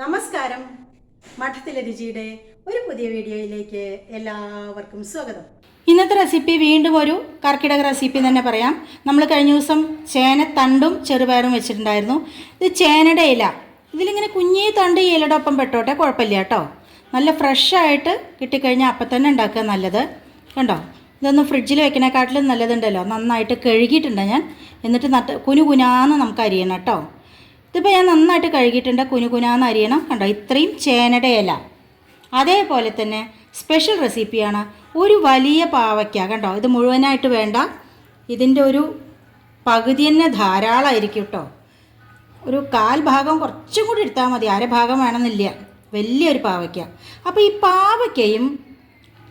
നമസ്കാരം. മഠത്തിലെ രുചിയുടെ ഒരു പുതിയ വീഡിയോയിലേക്ക് എല്ലാവർക്കും സ്വാഗതം. ഇന്നത്തെ റെസിപ്പി വീണ്ടും ഒരു കർക്കിടക റെസിപ്പി തന്നെ പറയാം. നമ്മൾ കഴിഞ്ഞ ദിവസം ചേന തണ്ടും ചെറുപയറും വെച്ചിട്ടുണ്ടായിരുന്നു. ഇത് ചേനയുടെ ഇല. ഇതിലിങ്ങനെ കുഞ്ഞി തണ്ട് ഇലയുടെ ഒപ്പം പെട്ടോട്ടെ കുഴപ്പമില്ല കേട്ടോ. നല്ല ഫ്രഷായിട്ട് കിട്ടിക്കഴിഞ്ഞാൽ അപ്പം തന്നെ ഉണ്ടാക്കുക നല്ലത്. കണ്ടോ? ഇതൊന്നും ഫ്രിഡ്ജിൽ വെക്കണേക്കാട്ടിലും നല്ലതുണ്ടല്ലോ. നന്നായിട്ട് കഴുകിയിട്ടുണ്ട് ഞാൻ. എന്നിട്ട് നട്ട് കുനു കുനാന്ന് നമുക്ക് അരിയണം കേട്ടോ. ഇതിപ്പോൾ ഞാൻ നന്നായിട്ട് കഴുകിയിട്ടുണ്ട്. കുനുകുനാന്ന് അരിയണം. കണ്ടോ? ഇത്രയും ചേനയുടെ ഇല അതേപോലെ തന്നെ സ്പെഷ്യൽ റെസിപ്പിയാണ് ഒരു വലിയ പാവയ്ക്ക. കണ്ടോ? ഇത് മുഴുവനായിട്ട് വേണ്ട. ഇതിന്റെ ഒരു പകുതി തന്നെ ധാരാളമായിരിക്കും കേട്ടോ ഒരു കാൽ ഭാഗം കുറച്ചും കൂടി എടുത്താൽ മതി. അര ഭാഗം വേണമെന്നില്ല. വലിയൊരു പാവയ്ക്ക. അപ്പോൾ ഈ പാവയ്ക്കയും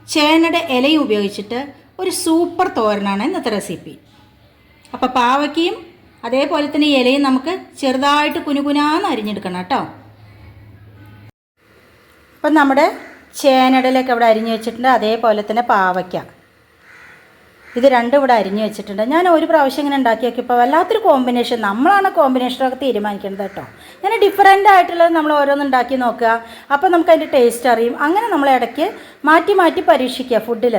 ചേനയുടെ ഇലയും ഉപയോഗിച്ചിട്ട് ഒരു സൂപ്പർ തോരനാണ് ഇന്നത്തെ റെസിപ്പി അപ്പോൾ പാവയ്ക്കയും അതേപോലെ തന്നെ ഇലയും നമുക്ക് ചെറുതായിട്ട് കുനുകുനാന്ന് അരിഞ്ഞെടുക്കണം കേട്ടോ. അപ്പം നമ്മുടെ ചേനടലൊക്കെ ഇവിടെ അരിഞ്ഞു വെച്ചിട്ടുണ്ട്. അതേപോലെ തന്നെ പാവയ്ക്ക. ഇത് രണ്ടും ഇവിടെ അരിഞ്ഞു വെച്ചിട്ടുണ്ട്. ഞാൻ ഒരു പ്രാവശ്യം ഇങ്ങനെ ഉണ്ടാക്കി നോക്കിയപ്പോൾ വല്ലാത്തൊരു കോമ്പിനേഷൻ നമ്മളാണ് കോമ്പിനേഷനൊക്കെ തീരുമാനിക്കുന്നത് കേട്ടോ. ഇങ്ങനെ ഡിഫറെന്റ് ആയിട്ടുള്ളത് നമ്മൾ ഓരോന്ന് ഉണ്ടാക്കി നോക്കുക. അപ്പോൾ നമുക്ക് അതിന്റെ ടേസ്റ്റ് അറിയും. അങ്ങനെ നമ്മൾ ഇടയ്ക്ക് മാറ്റി മാറ്റി പരീക്ഷിക്കുക ഫുഡിൽ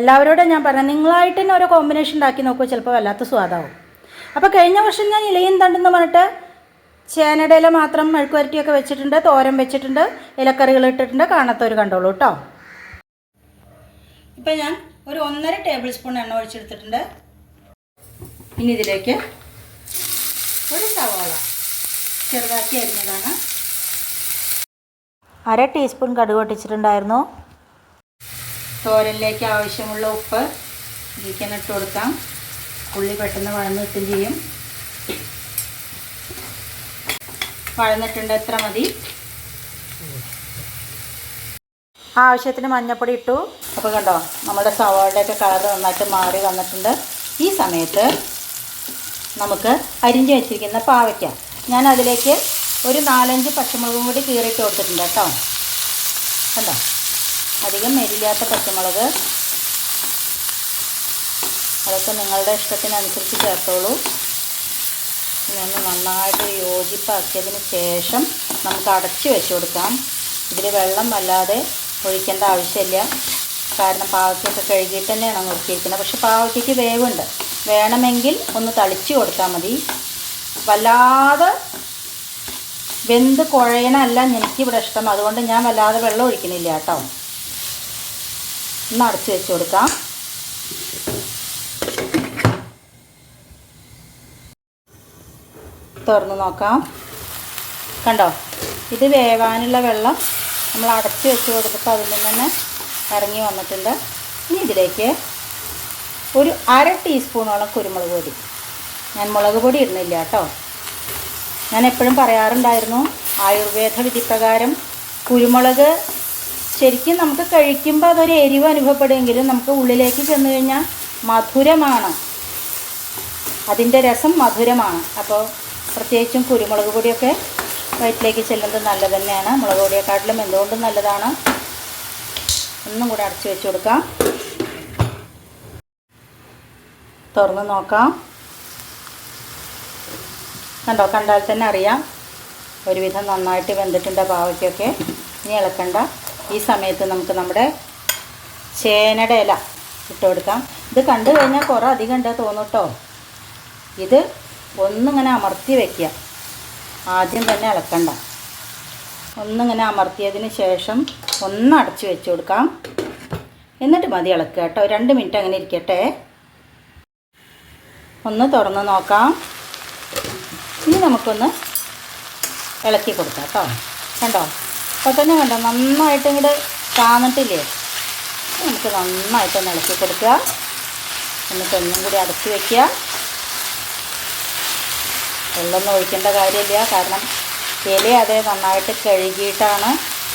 എല്ലാവരോടും ഞാൻ പറഞ്ഞത് നിങ്ങളായിട്ട് തന്നെ ഓരോ കോമ്പിനേഷൻ ഉണ്ടാക്കി നോക്കുക ചിലപ്പോൾ വല്ലാത്ത സ്വാദാവും. അപ്പോൾ കഴിഞ്ഞ വർഷം ഞാൻ ഇലയും തണ്ടെന്ന് പറഞ്ഞിട്ട് ചേനയുടെ ഇല മാത്രം മെഴുക്കുവരട്ടിയൊക്കെ വെച്ചിട്ടുണ്ട് തോരൻ വെച്ചിട്ടുണ്ട് ഇലക്കറികൾ ഇട്ടിട്ടുണ്ട്. കാണാത്തവർ കണ്ടോളൂ കേട്ടോ ഇപ്പം ഞാൻ ഒരു ഒന്നര ടേബിൾ സ്പൂൺ എണ്ണ ഒഴിച്ചെടുത്തിട്ടുണ്ട്. ഇനി ഇതിലേക്ക് ഒരു സവാള ചെറുതാക്കി അരിഞ്ഞതാണ്. അര ടീസ്പൂൺ കടുക് പൊട്ടിച്ചിട്ടുണ്ടായിരുന്നു. തോരനിലേക്ക് ആവശ്യമുള്ള ഉപ്പ് ഇതിലേക്ക് ഇട്ട് കൊടുക്കാം. ഉള്ളി പെട്ടെന്ന് വഴന്ന് കിട്ടും ചെയ്യും. വഴന്നിട്ടുണ്ട് എത്ര മതി? ആവശ്യത്തിന് മഞ്ഞപ്പൊടി ഇട്ടു. അപ്പോൾ കണ്ടോ നമ്മുടെ സവാളയുടെയൊക്കെ കളർ നന്നായിട്ട് മാറി വന്നിട്ടുണ്ട്. ഈ സമയത്ത് നമുക്ക് അരിഞ്ഞു വെച്ചിരിക്കുന്ന പാവയ്ക്ക. ഞാൻ അതിലേക്ക് ഒരു നാലഞ്ച് പച്ചമുളകും കൂടി കീറിയിട്ട് കൊടുത്തിട്ടുണ്ട് കേട്ടോ. കണ്ടോ? അധികം മെരില്ലാത്ത പച്ചമുളക്. അതൊക്കെ നിങ്ങളുടെ ഇഷ്ടത്തിനനുസരിച്ച് ചേർത്തോളൂ. ഇതൊന്ന് നന്നായിട്ട് യോജിപ്പാക്കിയതിന് ശേഷം നമുക്ക് അടച്ച് വെച്ച് കൊടുക്കാം. ഇതിൽ വെള്ളം വല്ലാതെ ഒഴിക്കേണ്ട ആവശ്യമില്ല. കാരണം പാവയ്ക്കൊക്കെ കഴുകിയിട്ട് തന്നെയാണ് നോക്കിയിരിക്കുന്നത് പക്ഷെ പാവയ്ക്ക് വേവുണ്ട്. വേണമെങ്കിൽ ഒന്ന് തളിച്ച് കൊടുത്താൽ മതി. വല്ലാതെ വെന്ത് കുഴയണമല്ല എനിക്കിവിടെ ഇഷ്ടം. അതുകൊണ്ട് ഞാൻ വല്ലാതെ വെള്ളം ഒഴിക്കണില്ല കേട്ടോ. ഒന്ന് അടച്ച് വെച്ച് കൊടുക്കാം. തുറന്ന് നോക്കാം. കണ്ടോ? ഇത് വേവാനുള്ള വെള്ളം നമ്മൾ അടച്ച് വെച്ച് കൊടുത്തപ്പോൾ അതിൽ നിന്ന് തന്നെ ഇറങ്ങി വന്നിട്ടുണ്ട്. ഇനി ഇതിലേക്ക് ഒരു അര ടീസ്പൂണോളം കുരുമുളക് പൊടി. ഞാൻ മുളക് പൊടി ഇടുന്നില്ല കേട്ടോ. ഞാൻ എപ്പോഴും പറയാറുണ്ടായിരുന്നു ആയുർവേദ വിധിപ്രകാരം കുരുമുളക് ശരിക്കും നമുക്ക് കഴിക്കുമ്പോൾ അതൊരു എരിവ് അനുഭവപ്പെടുമെങ്കിലും നമുക്ക് ഉള്ളിലേക്ക് ചെന്ന് കഴിഞ്ഞാൽ മധുരമാണ്. അതിന്റെ രസം മധുരമാണ്. അപ്പോൾ പ്രത്യേകിച്ചും കുരുമുളക് പൊടിയൊക്കെ വയറ്റിലേക്ക് ചെല്ലുന്നത് നല്ലത് തന്നെയാണ്. മുളക് പൊടിയെക്കാട്ടിലും എന്തുകൊണ്ടും നല്ലതാണ്. ഒന്നും കൂടെ അടച്ചു വെച്ച് കൊടുക്കാം. തുറന്ന് നോക്കാം. കണ്ടോ? കണ്ടാൽ തന്നെ അറിയാം. ഒരുവിധം നന്നായിട്ട് വെന്തിട്ടുണ്ട് പാവയ്ക്കൊക്കെ. ഇനി ഇളക്കണ്ട. ഈ സമയത്ത് നമുക്ക് നമ്മുടെ ചേനയുടെ ഇല ഇട്ട് കൊടുക്കാം. ഇത് കണ്ടു കഴിഞ്ഞാൽ കുറേ അധികം ഉണ്ട് തോന്നുട്ടോ ഇത് ഒന്നിങ്ങനെ അമർത്തി വയ്ക്കുക ആദ്യം തന്നെ ഇളക്കണ്ട ഒന്നിങ്ങനെ അമർത്തിയതിന് ശേഷം ഒന്ന് അടച്ചു വെച്ച് കൊടുക്കാം. എന്നിട്ട് മതി ഇളക്കുക കേട്ടോ. രണ്ട് മിനിറ്റ് അങ്ങനെ ഇരിക്കട്ടെ. ഒന്ന് തുറന്ന് നോക്കാം. ഇനി നമുക്കൊന്ന് ഇളക്കി കൊടുക്കാം കേട്ടോ. കണ്ടോ? അപ്പോൾ തന്നെ കണ്ടോ? നന്നായിട്ട് ഇങ്ങോട്ട് താന്നിട്ടില്ലേ? നമുക്ക് നന്നായിട്ടൊന്ന് ഇളക്കി കൊടുക്കുക. എന്നിട്ട് ഒന്നും കൂടി അടച്ചു വയ്ക്കുക വെള്ളമൊന്നും ഒഴിക്കേണ്ട കാര്യമില്ല. കാരണം ഇല അതേ നന്നായിട്ട് കഴുകിയിട്ടാണ്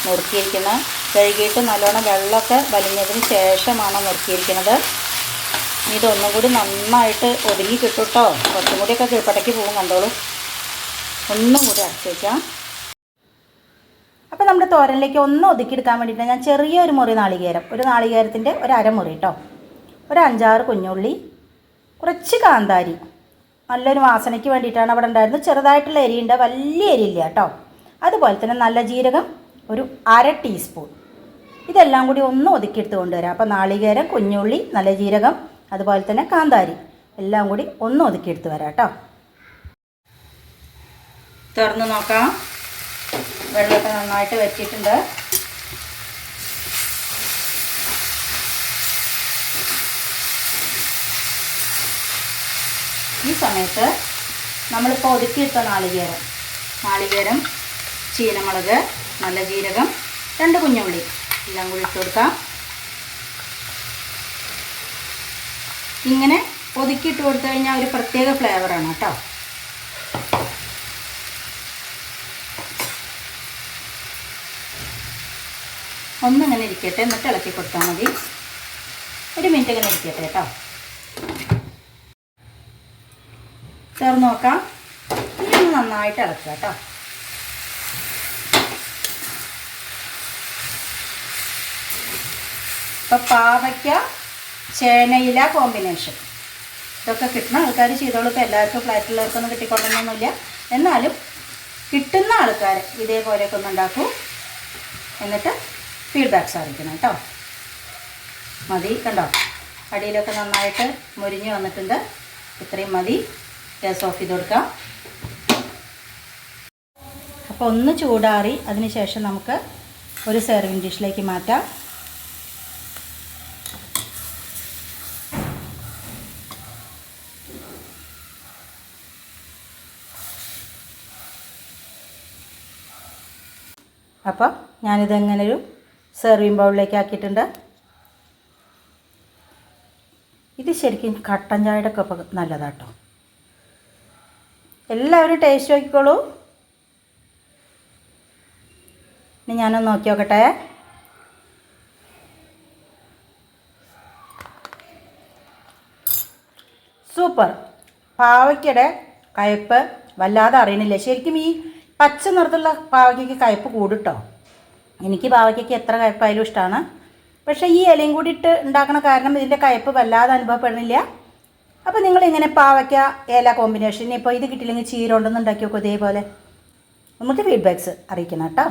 നുറുക്കിയിരിക്കുന്നത് കഴുകിയിട്ട് നല്ലോണം വെള്ളമൊക്കെ വലിഞ്ഞതിന് ശേഷമാണ് നുറുക്കിയിരിക്കുന്നത് ഇതൊന്നും കൂടി നന്നായിട്ട് ഒതുങ്ങി കിട്ടും കേട്ടോ കുറച്ചും കൂടിയൊക്കെ കീഴ്പ്പടയ്ക്ക് പോകും കണ്ടോളൂ. ഒന്നും കൂടി അടച്ചേക്കാം അപ്പോൾ നമ്മുടെ തോരനിലേക്ക് ഒന്ന് ഒതുക്കിയെടുക്കാൻ വേണ്ടിയിട്ട് ഞാൻ ചെറിയൊരു മുറി നാളികേരം ഒരു നാളികേരത്തിന്റെ ഒരു അരമുറി കേട്ടോ ഒരു അഞ്ചാറ് കുഞ്ഞുള്ളി കുറച്ച് കാന്താരി നല്ലൊരു വാസനയ്ക്ക് വേണ്ടിയിട്ടാണ് അവിടെ ഉണ്ടായിരുന്നത്. ചെറുതായിട്ടുള്ള എരിയുണ്ട്. വലിയ എരിയില്ല കേട്ടോ. അതുപോലെ തന്നെ നല്ല ജീരകം ഒരു അര ടീസ്പൂൺ ഇതെല്ലാം കൂടി ഒന്ന് ഒതുക്കിയെടുത്ത് കൊണ്ടുവരാം. അപ്പോൾ നാളികേരം കുഞ്ഞുള്ളി നല്ല ജീരകം അതുപോലെ തന്നെ കാന്താരി എല്ലാം കൂടി ഒന്ന് ഒതുക്കിയെടുത്ത് വരാം കേട്ടോ. തുറന്ന് നോക്കാം. വെള്ളമൊക്കെ നന്നായിട്ട് വെച്ചിട്ടുണ്ട് ഈ സമയത്ത് നമ്മളിപ്പോൾ ഒതുക്കിയിട്ട നാളികേരം. നാളികേരം ചീനമുളക് നല്ല ജീരകം രണ്ട് കുഞ്ഞുള്ളി. എല്ലാം കൂടി ഇട്ട് കൊടുക്കാം. ഇങ്ങനെ ഒതുക്കിയിട്ട് കൊടുത്തു കഴിഞ്ഞാൽ ഒരു പ്രത്യേക ഫ്ലേവറാണ് കേട്ടോ. ഒന്നിങ്ങനെ ഇരിക്കട്ടെ എന്നിട്ട് ഇളക്കി കൊടുത്താൽ മതി. ഒരു മിനിറ്റ് ഇങ്ങനെ ഇരിക്കട്ടെ കേട്ടോ. ചേർന്ന് നോക്കാം ഇനി ഒന്ന് നന്നായിട്ട് ഇളക്കുക കേട്ടോ. ഇപ്പം പാവയ്ക്ക ചേനയില കോമ്പിനേഷൻ ഇതൊക്കെ കിട്ടുന്ന ആൾക്കാർ ചെയ്തോളൂ. ഇപ്പോൾ എല്ലാവർക്കും ഫ്ലാറ്റിലുള്ളവർക്കൊന്നും കിട്ടിക്കൊള്ളണമെന്നൊന്നുമില്ല. എന്നാലും കിട്ടുന്ന ആൾക്കാർ ഇതേപോലെയൊക്കെ ഒന്ന് ഉണ്ടാക്കൂ. എന്നിട്ട് ഫീഡ്ബാക്ക് സാധിക്കണം കേട്ടോ. മതി കണ്ടോ? അടിയിലൊക്കെ നന്നായിട്ട് മുരിഞ്ഞ് വന്നിട്ടുണ്ട്. ഇത്രയും മതി. ഗ്യാസ് ഓഫ് ചെയ്ത് കൊടുക്കാം. അപ്പോൾ ഒന്ന് ചൂടാറി അതിന് ശേഷം നമുക്ക് ഒരു സെർവിങ് ഡിഷിലേക്ക് മാറ്റാം. അപ്പോൾ ഞാനിതെങ്ങനെ ഒരു സെർവിങ് ബൗളിലേക്ക് ആക്കിയിട്ടുണ്ട്. ഇത് ശരിക്കും കട്ടൻ ചായയുടെ ഒക്കെ നല്ലതാട്ടോ. എല്ലാവരും ടേസ്റ്റ് നോക്കിക്കോളൂ. ഇനി ഞാനൊന്ന് നോക്കി നോക്കട്ടെ. സൂപ്പർ. പാവയ്ക്കയുടെ കയ്പ്പ് വല്ലാതെ അറിയണില്ല. ശരിക്കും ഈ പച്ച നിറത്തുള്ള പാവയ്ക്കയ്ക്ക് കയ്പ്പ് കൂടിട്ടോ? എനിക്ക് പാവയ്ക്കയ്ക്ക് എത്ര കയ്പ്പായാലും ഇഷ്ടമാണ് പക്ഷേ ഈ ഇലയും കൂടി ഇട്ട് ഉണ്ടാക്കണ കാരണം ഇതിന്റെ കയ്പ്പ് വല്ലാതെ അനുഭവപ്പെടുന്നില്ല. അപ്പോൾ നിങ്ങൾ ഇങ്ങനെ പാവയ്ക്ക ഏല കോമ്പിനേഷൻ ഇപ്പോൾ ഇത് കിട്ടില്ലെങ്കിൽ ചീര ഉണ്ടെന്ന് ഉണ്ടാക്കി നോക്കും ഇതേപോലെ. നമുക്ക് ഫീഡ്ബാക്ക്സ് അറിയിക്കണം കേട്ടോ.